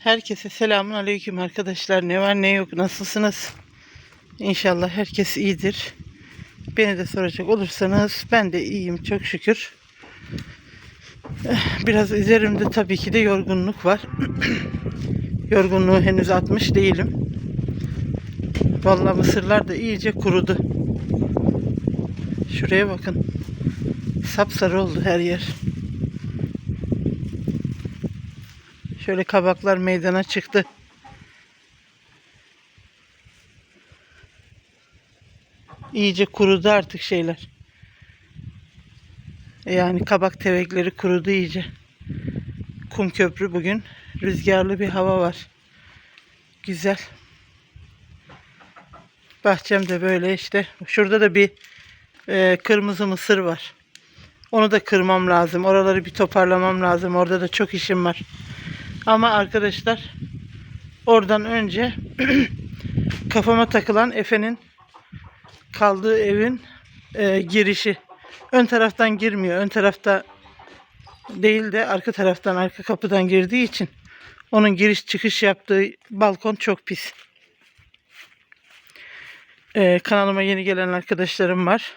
Herkese selamun aleyküm arkadaşlar. Ne var ne yok nasılsınız? İnşallah herkes iyidir. Beni de soracak olursanız ben de iyiyim çok şükür. Eh, Biraz üzerimde tabii ki de yorgunluk var. Yorgunluğu henüz atmış değilim. Vallahi mısırlar da iyice kurudu. Şuraya bakın. Sapsarı oldu her yer. Şöyle kabaklar meydana çıktı. İyice kurudu artık şeyler. Yani kabak tevekleri kurudu iyice. Kum köprü bugün. Rüzgarlı bir hava var. Güzel. Bahçemde böyle işte. Şurada da bir e, kırmızı mısır var. Onu da kırmam lazım. Oraları bir toparlamam lazım. Orada da çok işim var. Ama arkadaşlar oradan önce kafama takılan Efe'nin kaldığı evin e, girişi. Ön taraftan girmiyor. Ön tarafta değil de arka taraftan arka kapıdan girdiği için onun giriş çıkış yaptığı balkon çok pis. E, kanalıma yeni gelen arkadaşlarım var.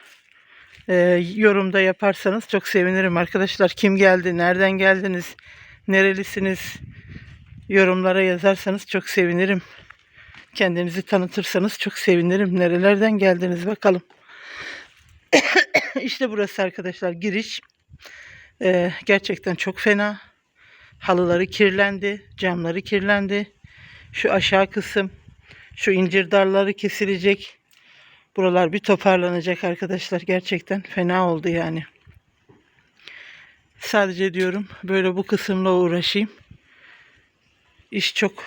E, yorumda yaparsanız çok sevinirim arkadaşlar. Kim geldi? Nereden geldiniz? Nerelisiniz? Yorumlara yazarsanız çok sevinirim. Kendinizi tanıtırsanız çok sevinirim. Nerelerden geldiniz bakalım. işte burası arkadaşlar giriş. Ee, gerçekten çok fena. Halıları kirlendi, camları kirlendi. Şu aşağı kısım, şu incir dalları kesilecek. Buralar bir toparlanacak arkadaşlar. Gerçekten fena oldu yani. Sadece diyorum böyle bu kısımla uğraşayım. İş çok.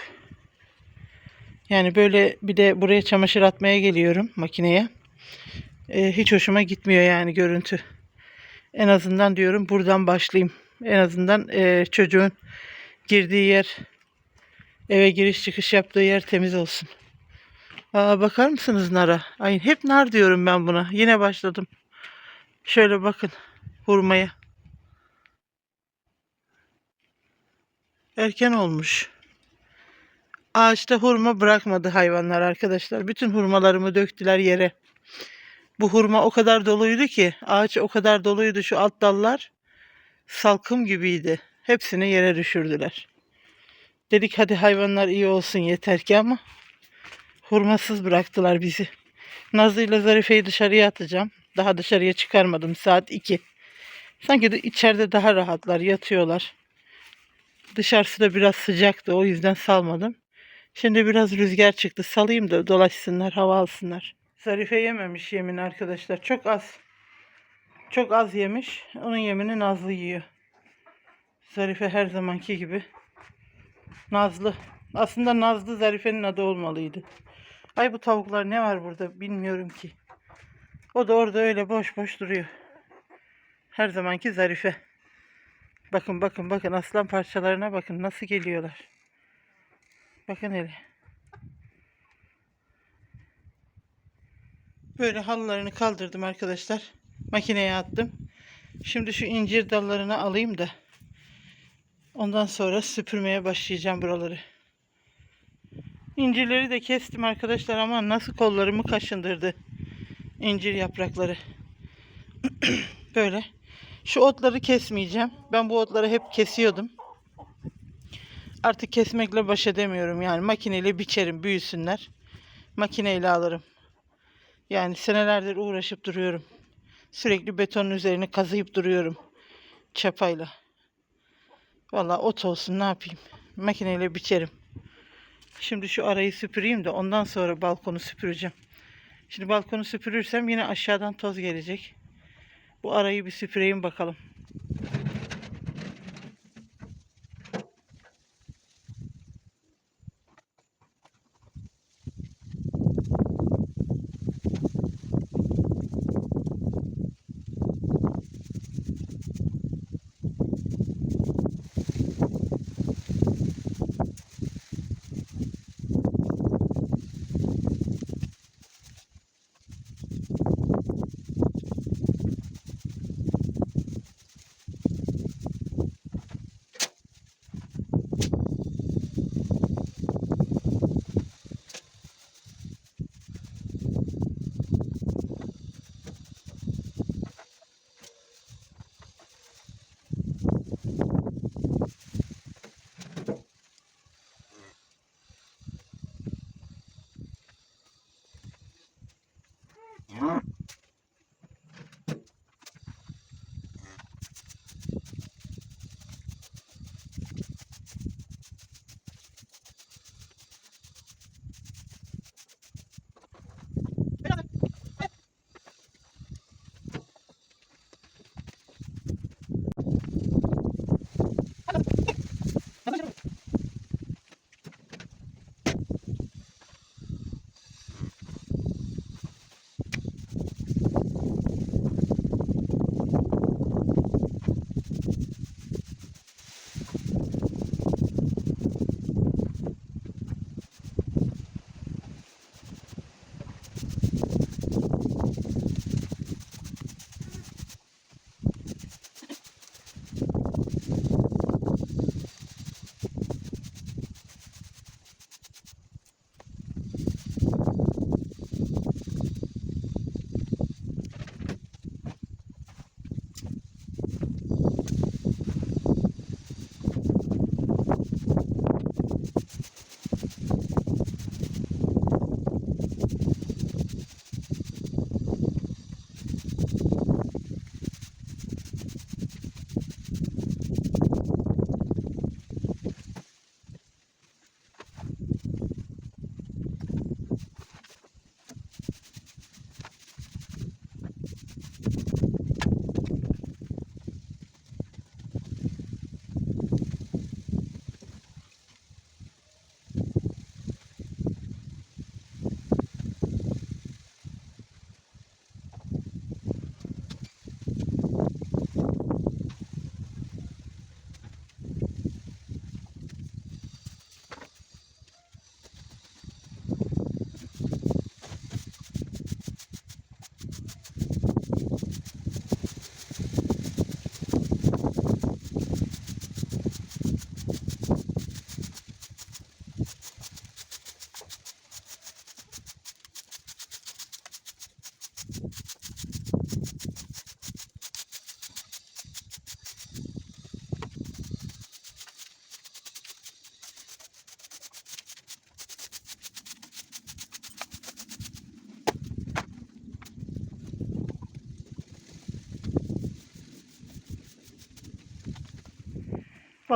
Yani böyle bir de buraya çamaşır atmaya geliyorum makineye. Ee, hiç hoşuma gitmiyor yani görüntü. En azından diyorum buradan başlayayım. En azından e, çocuğun girdiği yer, eve giriş çıkış yaptığı yer temiz olsun. Aa, bakar mısınız nara? Ay, hep nar diyorum ben buna. Yine başladım. Şöyle bakın hurmaya. Erken olmuş. Ağaçta hurma bırakmadı hayvanlar arkadaşlar. Bütün hurmalarımı döktüler yere. Bu hurma o kadar doluydu ki, ağaç o kadar doluydu şu alt dallar salkım gibiydi. Hepsini yere düşürdüler. Dedik hadi hayvanlar iyi olsun yeter ki ama hurmasız bıraktılar bizi. Nazlı ile Zarife'yi dışarıya atacağım. Daha dışarıya çıkarmadım saat 2. Sanki de içeride daha rahatlar yatıyorlar. Dışarısı da biraz sıcaktı o yüzden salmadım. Şimdi biraz rüzgar çıktı. Salayım da dolaşsınlar, hava alsınlar. Zarife yememiş yemin arkadaşlar. Çok az. Çok az yemiş. Onun yemini Nazlı yiyor. Zarife her zamanki gibi. Nazlı. Aslında Nazlı Zarife'nin adı olmalıydı. Ay bu tavuklar ne var burada bilmiyorum ki. O da orada öyle boş boş duruyor. Her zamanki Zarife. Bakın bakın bakın aslan parçalarına bakın nasıl geliyorlar. Bakın hele. Böyle halılarını kaldırdım arkadaşlar. Makineye attım. Şimdi şu incir dallarını alayım da ondan sonra süpürmeye başlayacağım buraları. İncirleri de kestim arkadaşlar ama nasıl kollarımı kaşındırdı. İncir yaprakları. Böyle. Şu otları kesmeyeceğim. Ben bu otları hep kesiyordum. Artık kesmekle baş edemiyorum. Yani makineyle biçerim büyüsünler. Makineyle alırım. Yani senelerdir uğraşıp duruyorum. Sürekli betonun üzerine kazıyıp duruyorum. Çapayla. Vallahi ot olsun ne yapayım. Makineyle biçerim. Şimdi şu arayı süpüreyim de ondan sonra balkonu süpüreceğim. Şimdi balkonu süpürürsem yine aşağıdan toz gelecek. Bu arayı bir süpüreyim bakalım.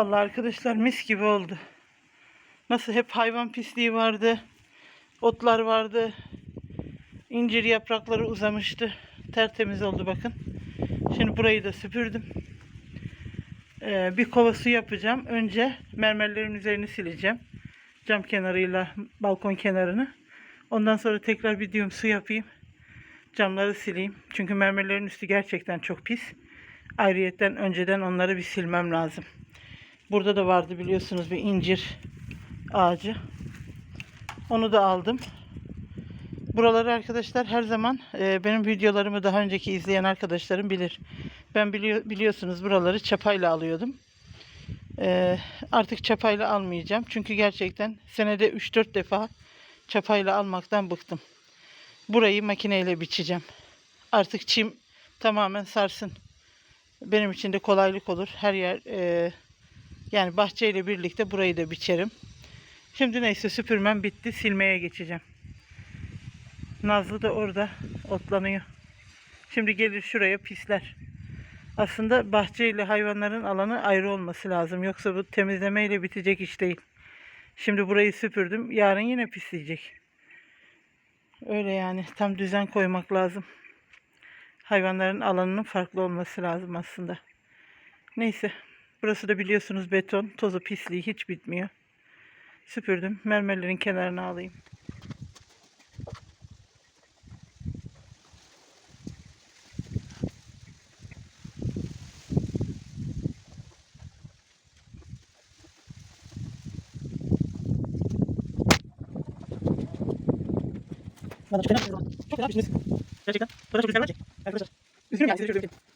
Vallahi arkadaşlar mis gibi oldu. Nasıl hep hayvan pisliği vardı. Otlar vardı. İncir yaprakları uzamıştı. Tertemiz oldu bakın. Şimdi burayı da süpürdüm. Ee, bir kova su yapacağım. Önce mermerlerin üzerini sileceğim. Cam kenarıyla balkon kenarını. Ondan sonra tekrar bir düğüm su yapayım. Camları sileyim. Çünkü mermerlerin üstü gerçekten çok pis. Ayrıyetten önceden onları bir silmem lazım. Burada da vardı biliyorsunuz bir incir ağacı. Onu da aldım. Buraları arkadaşlar her zaman e, benim videolarımı daha önceki izleyen arkadaşlarım bilir. Ben biliyor, biliyorsunuz buraları çapayla alıyordum. E, artık çapayla almayacağım. Çünkü gerçekten senede 3-4 defa çapayla almaktan bıktım. Burayı makineyle biçeceğim. Artık çim tamamen sarsın. Benim için de kolaylık olur. Her yer e, yani bahçeyle birlikte burayı da biçerim. Şimdi neyse süpürmem bitti. Silmeye geçeceğim. Nazlı da orada otlanıyor. Şimdi gelir şuraya pisler. Aslında bahçeyle hayvanların alanı ayrı olması lazım. Yoksa bu temizlemeyle bitecek iş değil. Şimdi burayı süpürdüm. Yarın yine pisleyecek. Öyle yani tam düzen koymak lazım. Hayvanların alanının farklı olması lazım aslında. Neyse. Burası da biliyorsunuz beton. Tozu pisliği hiç bitmiyor. Süpürdüm. Mermerlerin kenarına alayım. Bana çok fena Çok fena piştiniz. Gerçekten. Bana çok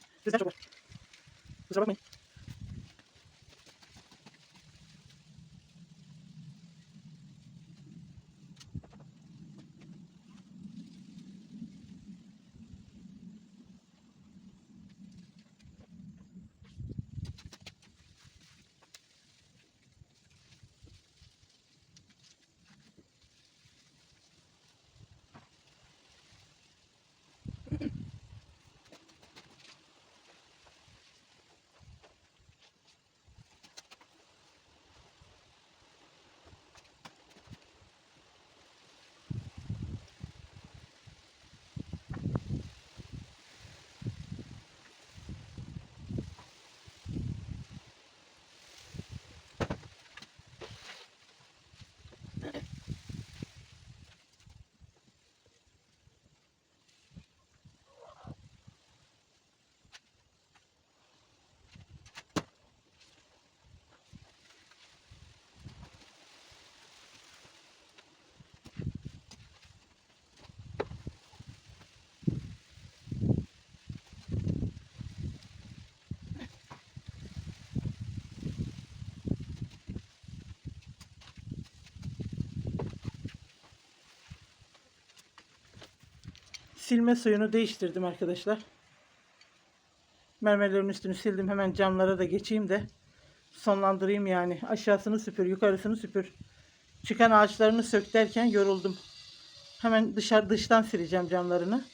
Silme suyunu değiştirdim arkadaşlar. Mermerlerin üstünü sildim. Hemen camlara da geçeyim de sonlandırayım yani. Aşağısını süpür, yukarısını süpür. Çıkan ağaçlarını sök derken yoruldum. Hemen dışarı dıştan sileceğim camlarını.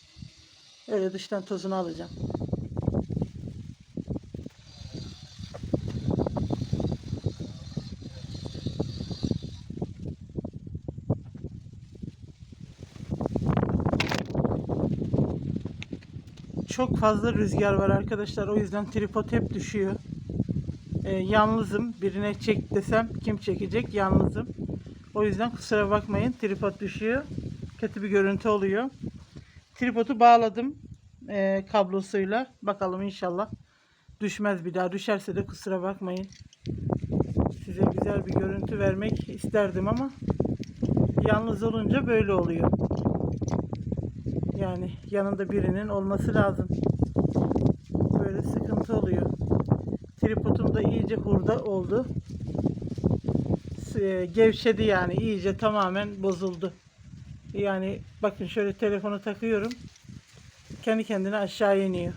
Öyle dıştan tozunu alacağım. Çok fazla rüzgar var arkadaşlar. O yüzden tripod hep düşüyor. Ee, yalnızım. Birine çek desem kim çekecek? Yalnızım. O yüzden kusura bakmayın. Tripod düşüyor. Kötü bir görüntü oluyor. Tripodu bağladım e, kablosuyla. Bakalım inşallah düşmez bir daha. Düşerse de kusura bakmayın. Size güzel bir görüntü vermek isterdim ama yalnız olunca böyle oluyor. Yani yanında birinin olması lazım. Böyle sıkıntı oluyor. Tripodum da iyice hurda oldu. E, Gevşedi yani iyice tamamen bozuldu. Yani bakın şöyle telefonu takıyorum. Kendi kendine aşağı iniyor.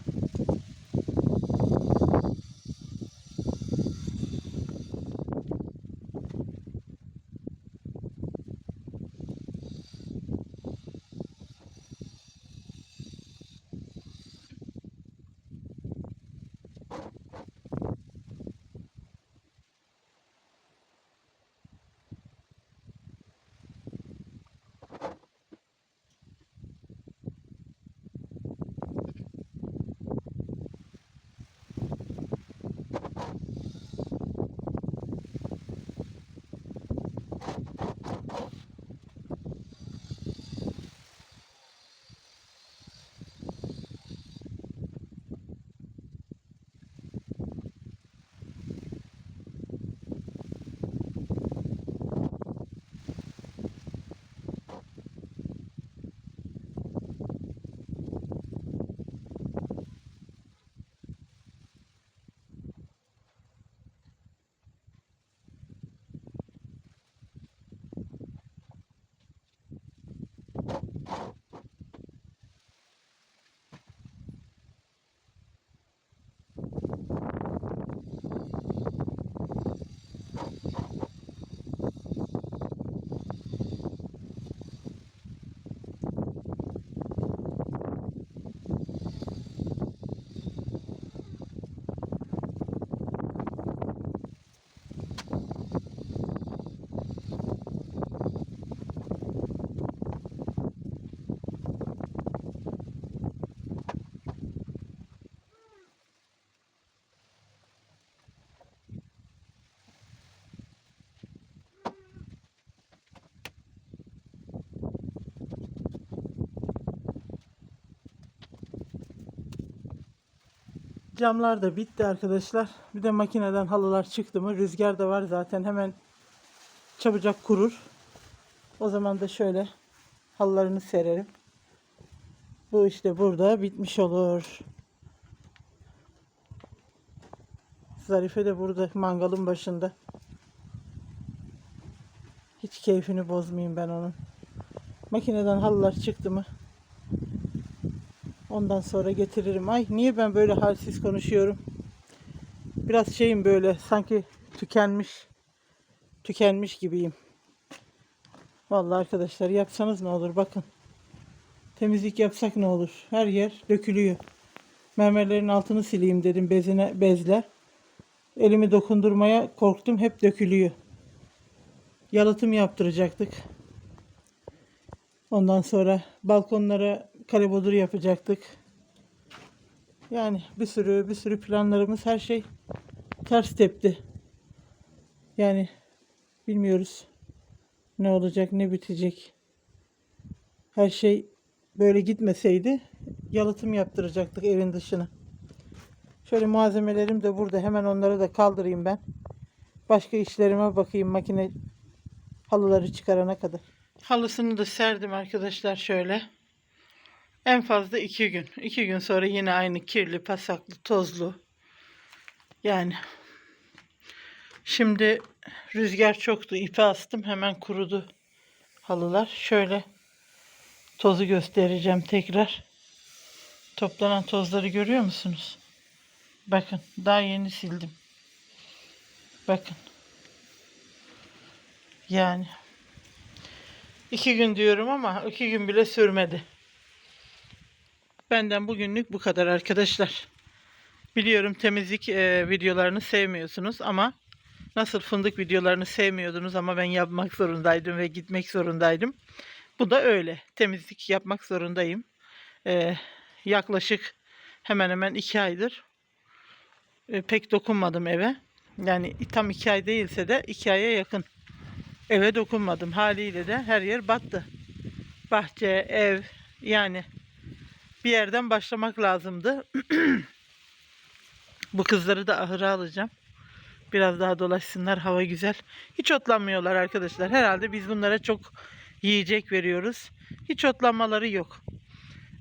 Camlar da bitti arkadaşlar. Bir de makineden halılar çıktı mı rüzgar da var zaten hemen çabucak kurur. O zaman da şöyle halılarını sererim. Bu işte burada bitmiş olur. Zarife de burada mangalın başında. Hiç keyfini bozmayayım ben onun. Makineden halılar çıktı mı? Ondan sonra getiririm. Ay niye ben böyle halsiz konuşuyorum? Biraz şeyim böyle sanki tükenmiş tükenmiş gibiyim. Vallahi arkadaşlar yapsanız ne olur bakın. Temizlik yapsak ne olur? Her yer dökülüyor. Mermerlerin altını sileyim dedim bezine bezle. Elimi dokundurmaya korktum hep dökülüyor. Yalıtım yaptıracaktık. Ondan sonra balkonlara kalebodur yapacaktık. Yani bir sürü bir sürü planlarımız her şey ters tepti. Yani bilmiyoruz ne olacak ne bitecek. Her şey böyle gitmeseydi yalıtım yaptıracaktık evin dışına. Şöyle malzemelerim de burada. Hemen onları da kaldırayım ben. Başka işlerime bakayım makine halıları çıkarana kadar. Halısını da serdim arkadaşlar şöyle. En fazla iki gün. İki gün sonra yine aynı kirli, pasaklı, tozlu. Yani şimdi rüzgar çoktu. ipi astım. Hemen kurudu halılar. Şöyle tozu göstereceğim tekrar. Toplanan tozları görüyor musunuz? Bakın daha yeni sildim. Bakın. Yani iki gün diyorum ama iki gün bile sürmedi. Benden bugünlük bu kadar arkadaşlar. Biliyorum temizlik e, videolarını sevmiyorsunuz ama nasıl fındık videolarını sevmiyordunuz ama ben yapmak zorundaydım ve gitmek zorundaydım. Bu da öyle. Temizlik yapmak zorundayım. E, yaklaşık hemen hemen iki aydır e, pek dokunmadım eve. Yani tam iki ay değilse de iki aya yakın eve dokunmadım. Haliyle de her yer battı. Bahçe, ev yani bir yerden başlamak lazımdı. Bu kızları da ahıra alacağım. Biraz daha dolaşsınlar. Hava güzel. Hiç otlanmıyorlar arkadaşlar. Herhalde biz bunlara çok yiyecek veriyoruz. Hiç otlanmaları yok.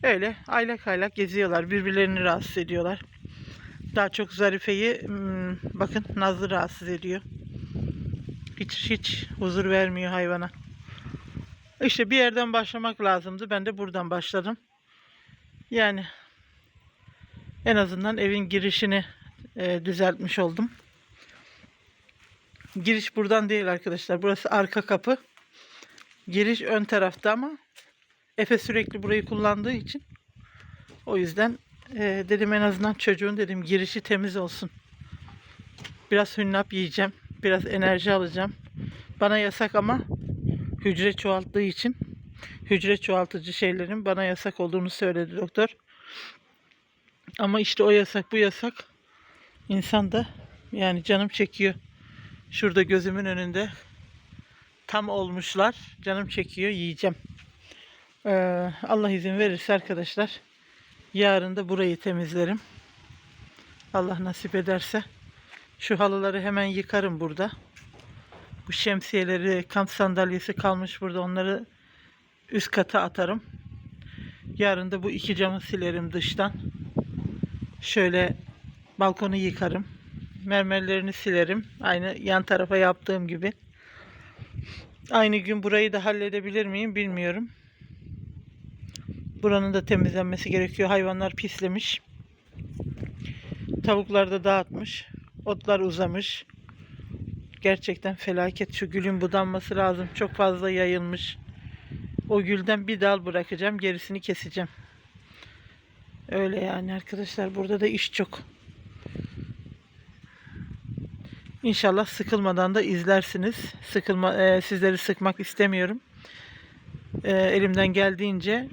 Öyle aylak aylak geziyorlar. Birbirlerini rahatsız ediyorlar. Daha çok Zarife'yi hmm, bakın Nazlı rahatsız ediyor. Hiç hiç huzur vermiyor hayvana. İşte bir yerden başlamak lazımdı. Ben de buradan başladım. Yani en azından evin girişini e, düzeltmiş oldum. Giriş buradan değil arkadaşlar. Burası arka kapı. Giriş ön tarafta ama Efe sürekli burayı kullandığı için o yüzden e, dedim en azından çocuğun dedim girişi temiz olsun. Biraz hünnap yiyeceğim. Biraz enerji alacağım. Bana yasak ama hücre çoğalttığı için hücre çoğaltıcı şeylerin bana yasak olduğunu söyledi doktor. Ama işte o yasak bu yasak. İnsan da yani canım çekiyor. Şurada gözümün önünde tam olmuşlar. Canım çekiyor yiyeceğim. Ee, Allah izin verirse arkadaşlar yarın da burayı temizlerim. Allah nasip ederse. Şu halıları hemen yıkarım burada. Bu şemsiyeleri, kamp sandalyesi kalmış burada. Onları üst kata atarım. Yarın da bu iki camı silerim dıştan. Şöyle balkonu yıkarım. Mermerlerini silerim. Aynı yan tarafa yaptığım gibi. Aynı gün burayı da halledebilir miyim bilmiyorum. Buranın da temizlenmesi gerekiyor. Hayvanlar pislemiş. Tavuklar da dağıtmış. Otlar uzamış. Gerçekten felaket. Şu gülün budanması lazım. Çok fazla yayılmış. O gülden bir dal bırakacağım. Gerisini keseceğim. Öyle yani arkadaşlar. Burada da iş çok. İnşallah sıkılmadan da izlersiniz. Sıkılma, e, sizleri sıkmak istemiyorum. E, elimden geldiğince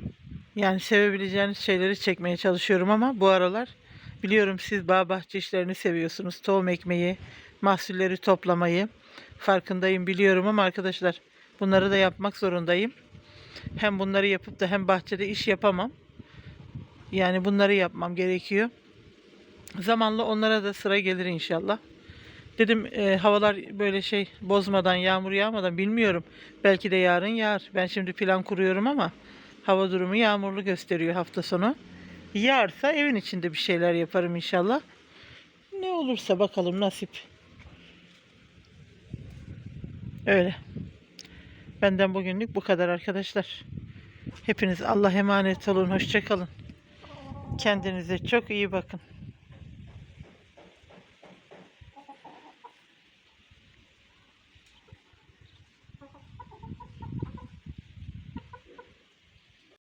yani sevebileceğiniz şeyleri çekmeye çalışıyorum ama bu aralar biliyorum siz bağ bahçe işlerini seviyorsunuz. Tohum ekmeği, mahsulleri toplamayı farkındayım biliyorum ama arkadaşlar bunları da yapmak zorundayım. Hem bunları yapıp da hem bahçede iş yapamam. Yani bunları yapmam gerekiyor. Zamanla onlara da sıra gelir inşallah. Dedim e, havalar böyle şey bozmadan, yağmur yağmadan bilmiyorum. Belki de yarın yağar. Ben şimdi plan kuruyorum ama hava durumu yağmurlu gösteriyor hafta sonu. Yağarsa evin içinde bir şeyler yaparım inşallah. Ne olursa bakalım nasip. Öyle. Benden bugünlük bu kadar arkadaşlar. Hepiniz Allah emanet olun. Hoşça kalın. Kendinize çok iyi bakın.